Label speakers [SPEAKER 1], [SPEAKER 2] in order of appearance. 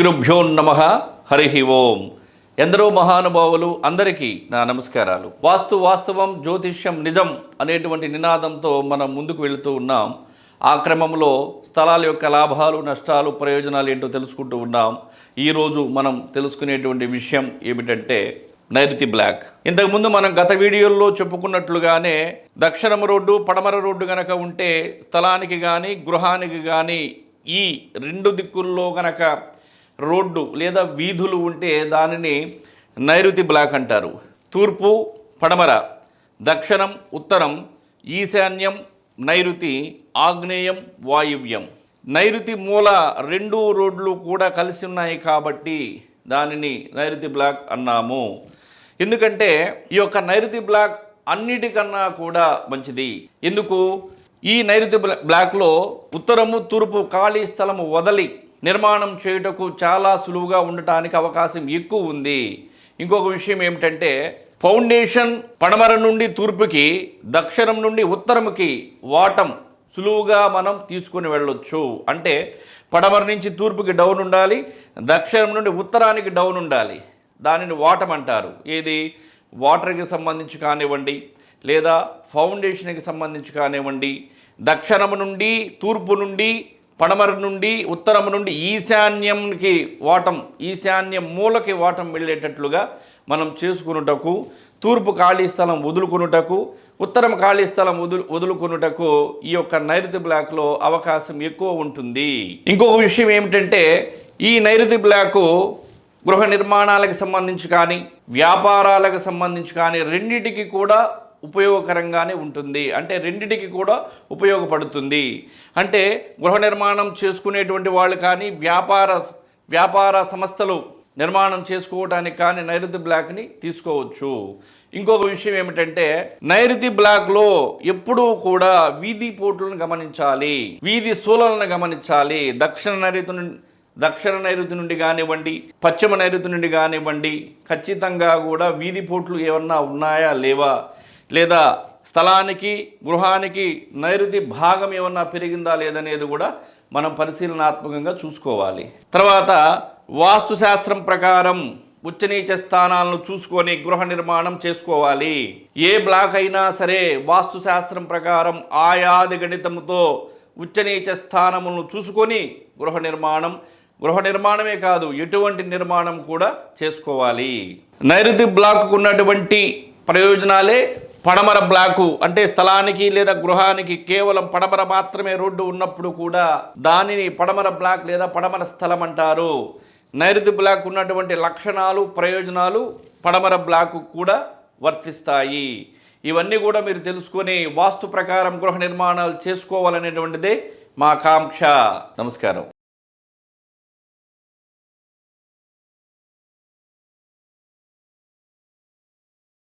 [SPEAKER 1] గురుభ్యో నమ. హరి ఓం. ఎందరో మహానుభావులు అందరికీ నా నమస్కారాలు. వాస్తు వాస్తవం జ్యోతిష్యం నిజం అనేటువంటి నినాదంతో మనం ముందుకు వెళుతూ ఉన్నాం. ఆ క్రమంలో స్థలాల యొక్క లాభాలు నష్టాలు ప్రయోజనాలు ఏంటో తెలుసుకుంటూ ఉన్నాం. ఈరోజు మనం తెలుసుకునేటువంటి విషయం ఏమిటంటే నైరుతి బ్లాక్. ఇంతకుముందు మనం గత వీడియోల్లో చెప్పుకున్నట్లుగానే దక్షిణం రోడ్డు పడమర రోడ్డు గనక ఉంటే స్థలానికి కానీ గృహానికి కానీ ఈ రెండు దిక్కుల్లో గనక రోడ్డు లేదా వీధులు ఉంటే దానిని నైరుతి బ్లాక్ అంటారు. తూర్పు పడమర దక్షిణం ఉత్తరం ఈశాన్యం నైరుతి ఆగ్నేయం వాయువ్యం. నైరుతి మూల రెండు రోడ్లు కూడా కలిసి ఉన్నాయి కాబట్టి దానిని నైరుతి బ్లాక్ అన్నాము. ఎందుకంటే ఈ యొక్క నైరుతి బ్లాక్ అన్నిటికన్నా కూడా మంచిది. ఎందుకు? ఈ నైరుతి బ్లాక్లో ఉత్తరము తూర్పు ఖాళీ స్థలము వదలి నిర్మాణం చేయుటకు చాలా సులువుగా ఉండటానికి అవకాశం ఎక్కువ ఉంది. ఇంకొక విషయం ఏమిటంటే ఫౌండేషన్ పడమర నుండి తూర్పుకి దక్షిణం నుండి ఉత్తరముకి వాటం సులువుగా మనం తీసుకుని వెళ్ళొచ్చు. అంటే పడమర నుంచి తూర్పుకి డౌన్ ఉండాలి దక్షిణం నుండి ఉత్తరానికి డౌన్ ఉండాలి. దానిని వాటం అంటారు. ఏది? వాటర్కి సంబంధించి కానివ్వండి లేదా ఫౌండేషన్కి సంబంధించి కానివ్వండి దక్షిణము నుండి తూర్పు నుండి పడమర నుండి ఉత్తరం నుండి ఈశాన్యంకి వాటం ఈశాన్యం మూలకి వాటం వెళ్ళేటట్లుగా మనం చేసుకున్నటకు తూర్పు ఖాళీ స్థలం వదులుకున్నటకు ఉత్తరం ఖాళీ స్థలం వదులు వదులుకున్నటకు ఈ యొక్క నైరుతి బ్లాక్లో అవకాశం ఎక్కువ ఉంటుంది. ఇంకొక విషయం ఏమిటంటే ఈ నైరుతి బ్లాకు గృహ నిర్మాణాలకు సంబంధించి కానీ వ్యాపారాలకు సంబంధించి కానీ రెండిటికి కూడా ఉపయోగకరంగానే ఉంటుంది. అంటే రెండిటికి కూడా ఉపయోగపడుతుంది. అంటే గృహ నిర్మాణం చేసుకునేటువంటి వాళ్ళు కానీ వ్యాపార వ్యాపార సంస్థలు నిర్మాణం చేసుకోవడానికి కానీ నైరుతి బ్లాక్ని తీసుకోవచ్చు. ఇంకొక విషయం ఏమిటంటే నైరుతి బ్లాక్లో ఎప్పుడూ కూడా వీధి పోటులను గమనించాలి. వీధి సూలలను గమనించాలి. దక్షిణ నైరుతి నుండి దక్షిణ నైరుతి నుండి కానివ్వండి పశ్చిమ నైరుతి నుండి కానివ్వండి ఖచ్చితంగా కూడా వీధి పోట్లు ఏమన్నా ఉన్నాయా లేవా? లేదా స్థలానికి గృహానికి నైరుతి భాగం ఏమన్నా పెరిగిందా లేదనేది కూడా మనం పరిశీలనాత్మకంగా చూసుకోవాలి. తర్వాత వాస్తుశాస్త్రం ప్రకారం ఉచ్చనీచ స్థానాలను చూసుకొని గృహ నిర్మాణం చేసుకోవాలి. ఏ బ్లాక్ అయినా సరే వాస్తుశాస్త్రం ప్రకారం ఆయాది గణితంతో ఉచ్చనీచ స్థానములను చూసుకొని గృహ నిర్మాణం గృహ నిర్మాణమే కాదు ఎటువంటి నిర్మాణం కూడా చేసుకోవాలి. నైరుతి బ్లాక్కు ఉన్నటువంటి ప్రయోజనాలే పడమర బ్లాకు అంటే స్థలానికి లేదా గృహానికి కేవలం పడమర మాత్రమే రోడ్డు ఉన్నప్పుడు కూడా దానిని పడమర బ్లాక్ లేదా పడమర స్థలం అంటారు. నైరుతి బ్లాక్ ఉన్నటువంటి లక్షణాలు ప్రయోజనాలు పడమర బ్లాకు కూడా వర్తిస్తాయి. ఇవన్నీ కూడా మీరు తెలుసుకొని వాస్తు ప్రకారం గృహ నిర్మాణాలు చేసుకోవాలనేటువంటిదే మా కాంక్ష. నమస్కారం.